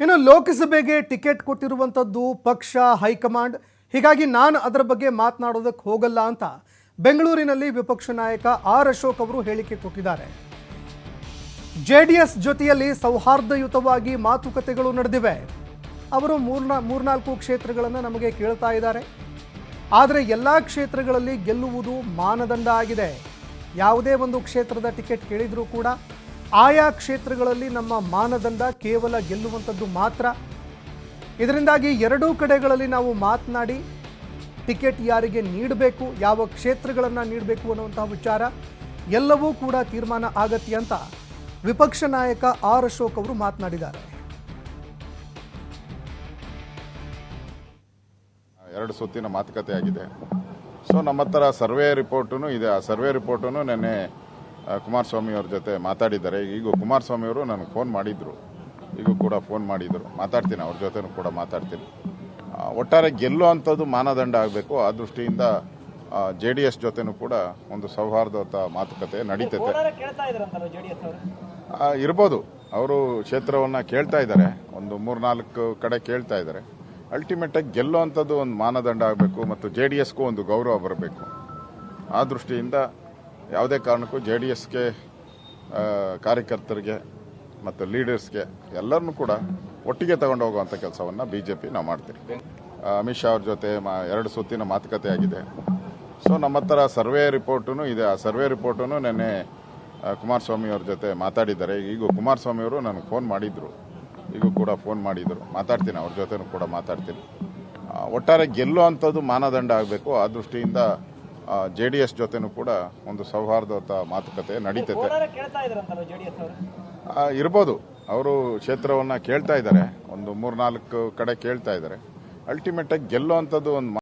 ಇನ್ನು ಲೋಕಸಭೆಗೆ ಟಿಕೆಟ್ ಕೊಟ್ಟಿರುವಂಥದ್ದು ಪಕ್ಷ, ಹೈಕಮಾಂಡ್. ಹೀಗಾಗಿ ನಾನು ಅದರ ಬಗ್ಗೆ ಮಾತನಾಡೋದಕ್ಕೆ ಹೋಗಲ್ಲ ಅಂತ ಬೆಂಗಳೂರಿನಲ್ಲಿ ವಿಪಕ್ಷ ನಾಯಕ ಆರ್ ಅಶೋಕ್ ಅವರು ಹೇಳಿಕೆ ಕೊಟ್ಟಿದ್ದಾರೆ. ಜೆ ಡಿ ಎಸ್ ಜೊತೆಯಲ್ಲಿ ಸೌಹಾರ್ದಯುತವಾಗಿ ಮಾತುಕತೆಗಳು ನಡೆದಿವೆ. ಅವರು ಮೂರ್ನಾ, ಮೂರ್ನಾಲ್ಕು ಕ್ಷೇತ್ರಗಳನ್ನು ನಮಗೆ ಕೇಳ್ತಾ ಇದ್ದಾರೆ. ಆದರೆ ಎಲ್ಲ ಕ್ಷೇತ್ರಗಳಲ್ಲಿ ಗೆಲ್ಲುವುದು ಮಾನದಂಡ ಆಗಿದೆ. ಯಾವುದೇ ಒಂದು ಕ್ಷೇತ್ರದ ಟಿಕೆಟ್ ಕೇಳಿದರೂ ಕೂಡ ಆಯಾ ಕ್ಷೇತ್ರಗಳಲ್ಲಿ ನಮ್ಮ ಮಾನದಂಡ ಕೇವಲ ಗೆಲ್ಲುವಂಥದ್ದು ಮಾತ್ರ. ಇದರಿಂದಾಗಿ ಎರಡೂ ಕಡೆಗಳಲ್ಲಿ ನಾವು ಮಾತನಾಡಿ ಟಿಕೆಟ್ ಯಾರಿಗೆ ನೀಡಬೇಕು, ಯಾವ ಕ್ಷೇತ್ರಗಳನ್ನು ನೀಡಬೇಕು ಅನ್ನುವಂತಹ ವಿಚಾರ ಎಲ್ಲವೂ ಕೂಡ ತೀರ್ಮಾನ ಆಗತ್ತೆ ಅಂತ ವಿಪಕ್ಷ ನಾಯಕ ಆರ್ ಅಶೋಕ್ ಅವರು ಮಾತನಾಡಿದ್ದಾರೆ. ಎರಡು ಸುತ್ತಿನ ಮಾತುಕತೆ ಆಗಿದೆ ಸೊ ನಮ್ಮ ಹತ್ರ ಸರ್ವೆ ರಿಪೋರ್ಟೂ ಇದೆ. ಆ ಸರ್ವೆ ರಿಪೋರ್ಟೂ ನೆನ್ನೆ ಕುಮಾರಸ್ವಾಮಿ ಅವ್ರ ಜೊತೆ ಮಾತಾಡಿದ್ದಾರೆ. ಈಗ ಕುಮಾರಸ್ವಾಮಿ ಅವರು ನನಗೆ ಫೋನ್ ಮಾಡಿದ್ರು. ಈಗ ಕೂಡ ಫೋನ್ ಮಾಡಿದ್ರು. ಮಾತಾಡ್ತೀನಿ ಅವ್ರ ಜೊತೆನೂ ಕೂಡ ಮಾತಾಡ್ತೀನಿ. ಒಟ್ಟಾರೆ ಗೆಲ್ಲೋ ಅಂಥದ್ದು ಮಾನದಂಡ ಆಗಬೇಕು. ಆ ದೃಷ್ಟಿಯಿಂದ ಜೆ ಡಿ ಎಸ್ ಜೊತೆನೂ ಕೂಡ ಒಂದು ಸೌಹಾರ್ದಯುತ ಮಾತುಕತೆ ನಡೀತೈತೆ. ಇರ್ಬೋದು. ಅವರು ಕ್ಷೇತ್ರವನ್ನು ಕೇಳ್ತಾ ಇದ್ದಾರೆ. ಒಂದು ಮೂರ್ನಾಲ್ಕು ಕಡೆ ಕೇಳ್ತಾ ಇದ್ದಾರೆ. ಅಲ್ಟಿಮೇಟಾಗಿ ಗೆಲ್ಲುವಂಥದ್ದು ಒಂದು ಮಾನದಂಡ ಆಗಬೇಕು ಮತ್ತು ಜೆ ಡಿ ಎಸ್ಗೂ ಒಂದು ಗೌರವ ಬರಬೇಕು. ಆ ದೃಷ್ಟಿಯಿಂದ ಯಾವುದೇ ಕಾರಣಕ್ಕೂ ಜೆ ಡಿ ಎಸ್ಗೆ ಕಾರ್ಯಕರ್ತರಿಗೆ ಮತ್ತು ಲೀಡರ್ಸ್ಗೆ ಎಲ್ಲರನ್ನೂ ಕೂಡ ಒಟ್ಟಿಗೆ ತಗೊಂಡು ಹೋಗುವಂಥ ಕೆಲಸವನ್ನು ಬಿ ಜೆ ಪಿ ನಾವು ಮಾಡ್ತೀವಿ. ಅಮಿತ್ ಶಾ ಅವ್ರ ಜೊತೆ ಮಾ- ಎರಡು ಸುತ್ತಿನ ಮಾತುಕತೆ ಆಗಿದೆ. ಸೊ ನಮ್ಮ ಹತ್ರ ಸರ್ವೆ ರಿಪೋರ್ಟೂ ಇದೆ. ಆ ಸರ್ವೆ ರಿಪೋರ್ಟೂ ನೆನ್ನೆ ಕುಮಾರಸ್ವಾಮಿ ಅವ್ರ ಜೊತೆ ಮಾತಾಡಿದ್ದಾರೆ. ಈಗ ಕುಮಾರಸ್ವಾಮಿ ಅವರು ನನಗೆ ಫೋನ್ ಮಾಡಿದರು. ಈಗ ಕೂಡ ಫೋನ್ ಮಾಡಿದರು. ಮಾತಾಡ್ತೀನಿ, ಅವ್ರ ಜೊತೆನೂ ಕೂಡ ಮಾತಾಡ್ತೀನಿ. ಒಟ್ಟಾರೆ ಒಟ್ಟಾರೆ ಗೆಲ್ಲುವಂಥದ್ದು ಮಾನದಂಡ ಆಗಬೇಕು. ಆ ದೃಷ್ಟಿಯಿಂದ ಜೆ ಡಿ ಎಸ್ ಜೊತೆನೂ ಕೂಡ ಒಂದು ಸೌಹಾರ್ದಯುತ ಮಾತುಕತೆ ನಡೀತೈತೆ. ಇರ್ಬೋದು. ಅವರು ಕ್ಷೇತ್ರವನ್ನು ಕೇಳ್ತಾ ಇದ್ದಾರೆ. ಒಂದು ಮೂರ್ನಾಲ್ಕು ಕಡೆ ಕೇಳ್ತಾ ಇದ್ದಾರೆ. ಅಲ್ಟಿಮೇಟಾಗಿ ಗೆಲ್ಲುವಂಥದ್ದು ಒಂದು